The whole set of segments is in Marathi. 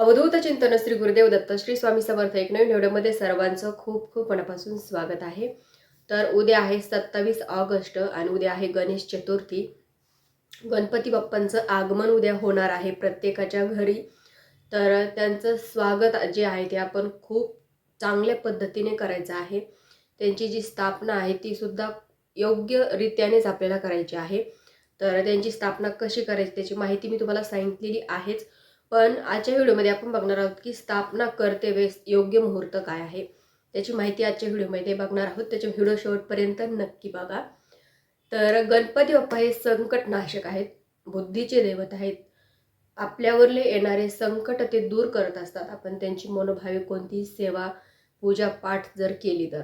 अवधूत चिंतन श्री गुरुदेव दत्त श्री स्वामी समर्थ एक नवीन व्हिडिओमध्ये सर्वांचं खूप खूप मनापासून स्वागत आहे. तर उद्या आहे सत्तावीस ऑगस्ट आणि उद्या आहे गणेश चतुर्थी. गणपती बाप्पांचं आगमन उद्या होणार आहे प्रत्येकाच्या घरी. तर त्यांचं स्वागत जे आहे ते आपण खूप चांगल्या पद्धतीने करायचं आहे. त्यांची जी स्थापना आहे ती सुद्धा योग्य रीत्यानेच आपल्याला करायची आहे. तर त्यांची स्थापना कशी करायची त्याची माहिती मी तुम्हाला सांगितलेली आहेच. पण आजच्या व्हिडिओमध्ये आपण बघणार आहोत की स्थापना करते वेळेस योग्य मुहूर्त काय आहे. त्याची माहिती आजच्या व्हिडिओमध्ये बघणार आहोत. त्याचे व्हिडिओ शेवटपर्यंत नक्की बघा. तर गणपती बाप्पा हे संकटनाशक आहेत. बुद्धीचे दैवत आहेत. आपल्यावरले येणारे संकट ते दूर करत असतात. आपण त्यांची मनोभावी कोणतीही सेवा पूजा पाठ जर केली तर.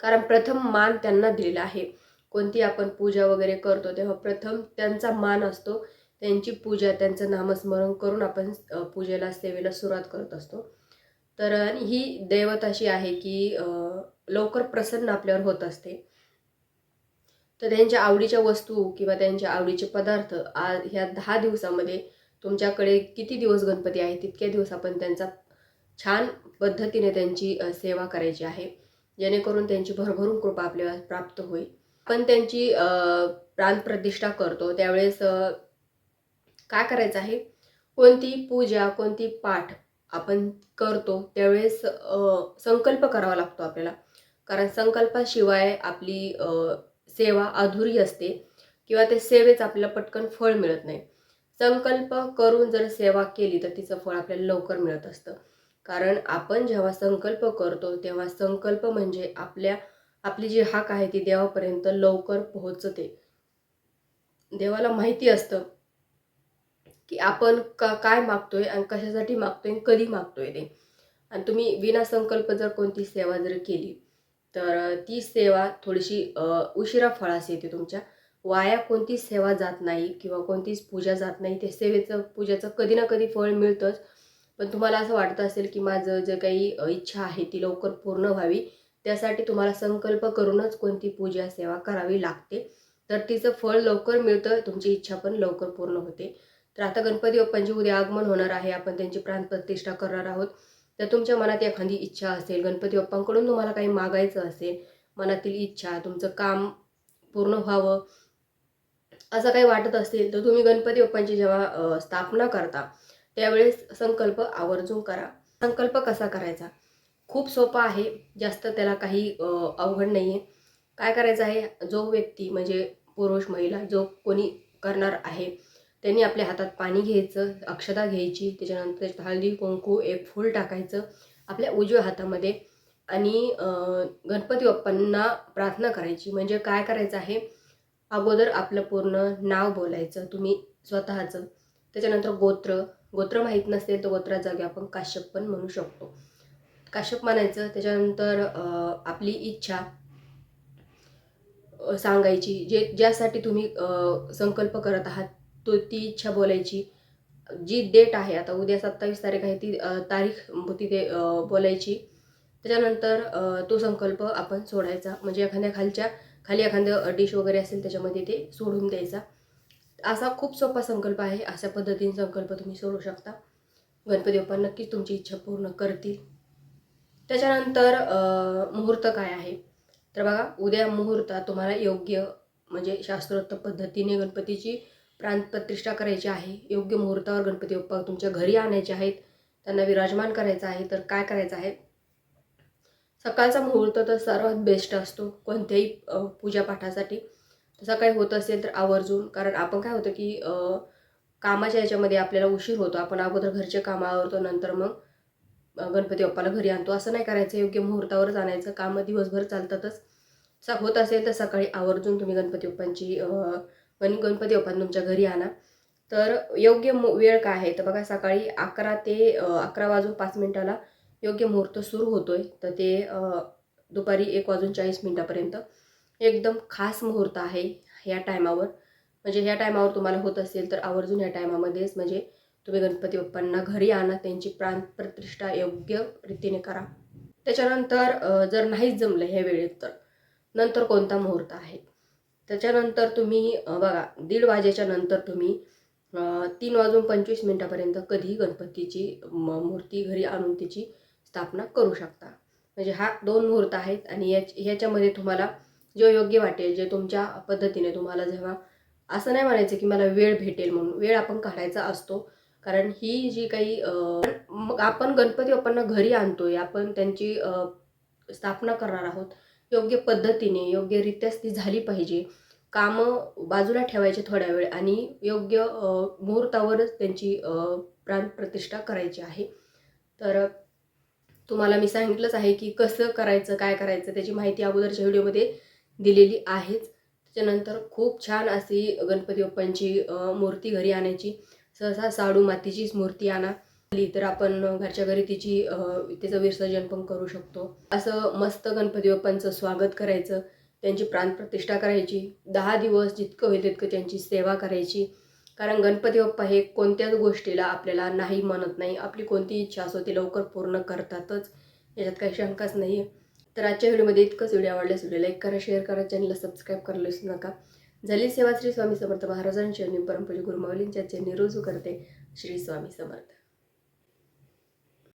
कारण प्रथम मान त्यांना दिलेला आहे. कोणती आपण पूजा वगैरे करतो तेव्हा प्रथम त्यांचा मान असतो. त्यांची पूजा त्यांचं नामस्मरण करून आपण पूजेला सेवेला सुरुवात करत असतो. तर आणि ही दैवत अशी आहे की लवकर प्रसन्न आपल्यावर होत असते. तर त्यांच्या आवडीच्या वस्तू किंवा त्यांच्या आवडीचे पदार्थ आज ह्या दहा दिवसामध्ये तुमच्याकडे किती दिवस गणपती आहे तितक्या दिवस आपण त्यांचा छान पद्धतीने त्यांची सेवा करायची आहे. जेणेकरून त्यांची भरभरून कृपा आपल्याला प्राप्त होईल. आपण त्यांची प्राणप्रतिष्ठा करतो. त्यावेळेस काय करायचं आहे? कोणती पूजा कोणती पाठ आपण करतो त्यावेळेस संकल्प करावा लागतो आपल्याला. कारण संकल्पाशिवाय आपली सेवा अधुरी असते किंवा त्या सेवेचं आपल्याला पटकन फळ मिळत नाही. संकल्प करून जर सेवा केली तर तिचं फळ आपल्याला लवकर मिळत असतं. कारण आपण जेव्हा संकल्प करतो तेव्हा संकल्प म्हणजे आपल्या आपली जी हाक आहे ती देवापर्यंत लवकर पोहोचते. देवाला माहिती असतं. की आपण का काय मागतोय आणि कशासाठी मागतोय आणि कधी मागतोय ते. आणि तुम्ही विनासंकल्प जर कोणती सेवा जर केली तर ती सेवा थोडीशी उशिरा फळास येते तुमच्या. वाया कोणतीच सेवा जात नाही किंवा कोणतीच पूजा जात नाही त्या सेवेचं पूजेचं कधी ना कधी फळ मिळतंच. पण तुम्हाला असं वाटतं असेल की माझं जे काही इच्छा आहे ती लवकर पूर्ण व्हावी त्यासाठी तुम्हाला संकल्प करूनच कोणती पूजा सेवा करावी लागते. तर तिचं फळ लवकर मिळतं तुमची इच्छा पण लवकर पूर्ण होते. तर आता गणपती बाप्पांचे उद्या आगमन होणार आहे. आपण त्यांची प्राणप्रतिष्ठा करणार आहोत. तर तुमच्या मनात एखादी इच्छा असेल गणपती बाप्पांकडून तुम्हाला काही मागायचं असेल मनातील इच्छा तुमचं काम पूर्ण व्हावं असं काही वाटत असेल तर तुम्ही गणपती बाप्पांची जेव्हा स्थापना करता त्यावेळेस संकल्प आवर्जून करा. संकल्प कसा करायचा? खूप सोपा आहे. जास्त त्याला काही अवघड नाही आहे काय करायचं आहे? जो व्यक्ती म्हणजे पुरुष महिला जो कोणी करणार आहे त्यांनी आपल्या हातात पाणी घ्यायचं अक्षता घ्यायची त्याच्यानंतर हळदी कुंकू एक फूल टाकायचं आपल्या उजव्या हातामध्ये आणि गणपती बाप्पांना प्रार्थना करायची. म्हणजे काय करायचं आहे? अगोदर आपलं पूर्ण नाव बोलायचं तुम्ही स्वतःचं. त्याच्यानंतर गोत्र. गोत्र माहीत नसेल तर गोत्रा जागी आपण. काश्यप पण म्हणू शकतो. काश्यप म्हणायचं. त्याच्यानंतर आपली इच्छा सांगायची. जे ज्यासाठी तुम्ही संकल्प करत आहात तो ती इच्छा बोलायची. जी डेट आहे आता उद्या सत्तावीस तारीख आहे ती तारीख तिथे बोलायची. त्याच्यानंतर तो संकल्प आपण सोडायचा. म्हणजे एखाद्या खालच्या खाली एखादं डिश वगैरे असेल त्याच्यामध्ये ते सोडून द्यायचा. असा खूप सोपा संकल्प आहे. अशा पद्धतीने संकल्प तुम्ही सोडू शकता. गणपती बाप्पा नक्कीच तुमची इच्छा पूर्ण करतील. त्याच्यानंतर मुहूर्त काय आहे? तर बघा उद्या मुहूर्तात तुम्हाला योग्य म्हणजे शास्त्रोक्त पद्धतीने गणपतीची प्राणप्रतिष्ठा करायची आहे योग्य मुहूर्तावर गणपती बाप्पा तुमच्या घरी आणायचे आहेत त्यांना विराजमान करायचं आहे तर काय करायचं आहे? सकाळचा मुहूर्त तर सर्वात बेस्ट असतो कोणत्याही पूजापाठासाठी. तसं काही होत असेल तर आवर्जून कारण आपण काय होतं की कामाच्या याच्यामध्ये आपल्याला उशीर होतो आपण अगोदर घरचे कामं आवरतो नंतर मग गणपती बाप्पाला घरी आणतो. असं नाही करायचं योग्य मुहूर्तावरच आणायचं कामं दिवसभर चालतातच. स होत असेल तर सकाळी आवर्जून तुम्ही गणपती बाप्पांची गण गणपती बाप्पांना तुमच्या घरी आणा. तर योग्य मु वेळ काय आहे? तर बघा सकाळी अकरा ते अकरा वाजून पाच मिनिटाला योग्य मुहूर्त सुरू होतो आहे तर ते दुपारी एक वाजून चाळीस मिनिटापर्यंत. एकदम खास मुहूर्त आहे ह्या टायमावर. म्हणजे ह्या टायमावर तुम्हाला होत असेल तर आवर्जून ह्या टायमामध्येच म्हणजे तुम्ही गणपती बाप्पांना घरी आणा. त्यांची प्राण प्रतिष्ठा योग्य रीतीने करा. त्याच्यानंतर जर नाहीच जमलं ह्या वेळेत तर. नंतर कोणता मुहूर्त आहे? त्याच्यानंतर तुम्ही बघा दीड वाजेच्या नंतर तुम्ही तीन वाजून पंचवीस मिनटापर्यंत कधीही गणपतीची म- मूर्ती घरी आणून तिची स्थापना करू शकता. म्हणजे हा दोन मुहूर्त आहेत आणि याच ह्याच्यामध्ये तुम्हाला जो योग्य वाटेल जे तुमच्या पद्धतीने तुम्हाला जेव्हा असं नाही म्हणायचं की मला वेळ भेटेल म्हणून वेळ आपण काढायचा असतो. कारण ही जी काही मग आपण गणपती बाप्पांना घरी आणतोय आपण त्यांची स्थापना करणार आहोत योग्य पद्धतीने योग्यरित्याच ती झाली पाहिजे. कामं बाजूला ठेवायचे थोड्या वेळ आणि योग्य मुहूर्तावरच त्यांची प्राणप्रतिष्ठा करायची आहे. तर तुम्हाला मी सांगितलंच आहे की कसं करायचं काय करायचं त्याची माहिती अगोदरच्या व्हिडिओमध्ये दिलेली आहेच. त्याच्यानंतर खूप छान अशी गणपती बाप्पांची मूर्ती घरी आणायची. सहसा साडू मातीचीच मूर्ती आणा. तर आपण घरच्या घरी तिची तिचं विसर्जन पण करू शकतो. असं मस्त गणपती बाप्पांचं स्वागत करायचं त्यांची प्राणप्रतिष्ठा करायची दहा दिवस जितकं होईल तितकं त्यांची सेवा करायची. कारण गणपती बाप्पा हे कोणत्याच गोष्टीला आपल्याला नाही म्हणत नाही. आपली कोणती इच्छा असो ती लवकर पूर्ण करतातच. याच्यात काही शंकाच नाही आहे तर आजच्या व्हिडिओमध्ये इतकंच. व्हिडिओ आवडल्यास व्हिडिओ लाईक करा शेअर करा चॅनलला सबस्क्राईब करायला विसरू नका. झाली सेवा श्री स्वामी समर्थ महाराजांची आणि परमपूजी गुरुमावलींच्या चरणी रुजू करते श्री स्वामी समर्थ.